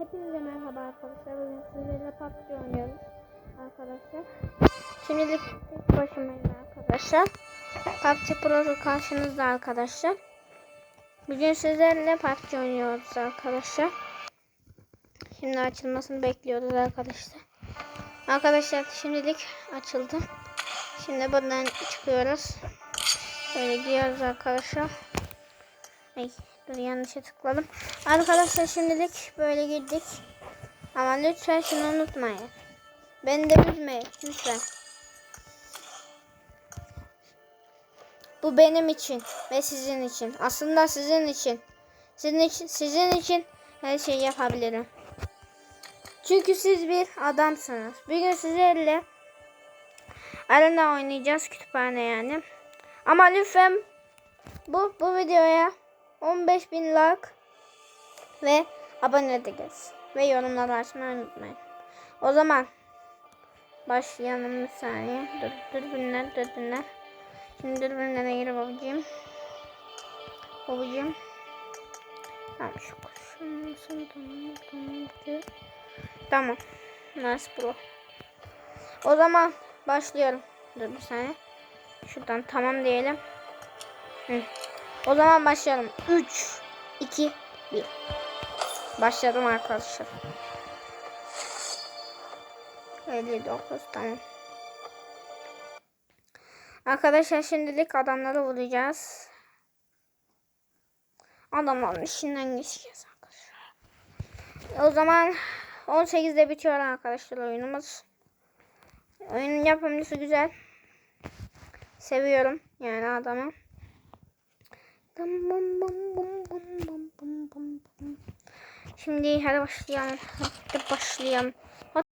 Hepinize merhaba arkadaşlar. Bugün sizlerle PUBG oynuyoruz arkadaşlar. Şimdilik tek başımayım arkadaşlar. PUBG Pro karşınızda arkadaşlar. Bugün sizlerle PUBG oynuyoruz arkadaşlar. Şimdi açılmasını bekliyoruz arkadaşlar. Arkadaşlar şimdilik açıldı. Şimdi buradan çıkıyoruz. Böyle gidiyoruz arkadaşlar. Ay, dur yanlışa tıkladım. Arkadaşlar şimdilik böyle girdik. Ama lütfen şunu unutmayın. Beni de üzmeyin lütfen. Bu benim için ve sizin için. Aslında sizin için. Sizin için, sizin için her şeyi yapabilirim. Çünkü siz bir adamsınız. Bir gün sizlerle arena oynayacağız kütüphane yani. Ama lütfen bu bu videoya 15 bin like ve abone ediniz. Ve yorumlar açmayı unutmayın. O zaman başlayalım bir saniye. Dur, dürbünler, dürbünler. Şimdi dürbünlere girip babacığım. Babacığım. Tamam şu kuşun tamam. Nice bro. O zaman başlıyorum. Dur bir saniye. Şuradan tamam diyelim. Hı. O zaman başlayalım. 3, 2, 1. Başladım arkadaşlar. 59 tamam. Arkadaşlar şimdilik adamları vuracağız. Adamların işinden geçeceğiz arkadaşlar. O zaman 18'de bitiyor arkadaşlar oyunumuz. Oyunun yapımcısı güzel. Seviyorum yani adamı. Şimdi hadi başlayalım. Hadi başlayalım.